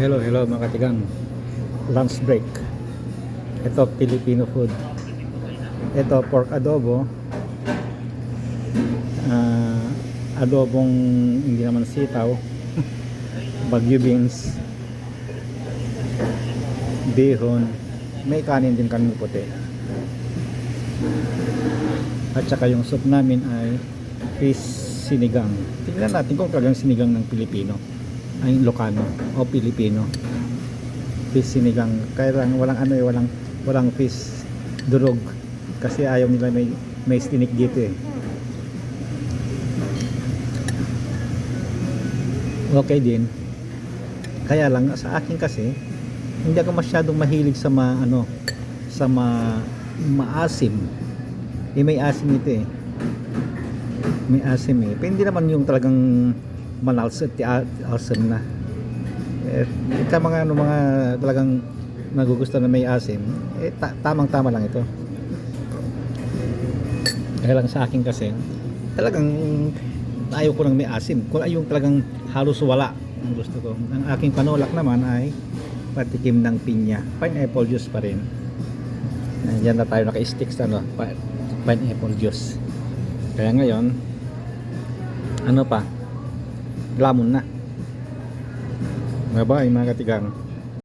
Hello, hello mga katigang. Lunch break. Ito, Filipino food. Ito, pork adobo. Ah, adobong hindi naman sitaw. Bagyo beans. Bihon. May kanin din kanin puti. At saka yung soup namin ay fish sinigang. Tingnan natin kung talagang sinigang ng Pilipino. Ay Ilocano o Pilipino. Fish sinigang. Kaya lang walang ano eh, walang walang fish durog kasi ayaw nila may may stinik dito eh. Okay din. Kaya lang sa akin kasi hindi ako masyadong mahilig sa ma ano sa ma maasim. Eh may asim ito eh. May asim eh. Pero hindi naman yung talagang manals at asim na. Eh, ito mga ano mga talagang nagugusto na may asim, eh ta- tamang-tama lang ito. Kaya lang sa akin kasi, talagang ayaw ko ng may asim. Kung yung talagang halos wala ang gusto ko. Ang aking panulak naman ay patikim ng pinya. Pineapple juice pa rin. Yan na tayo naka-stick sa ano, pineapple juice. Kaya ngayon, ano pa? Lamon na. Bye-bye mga katigang.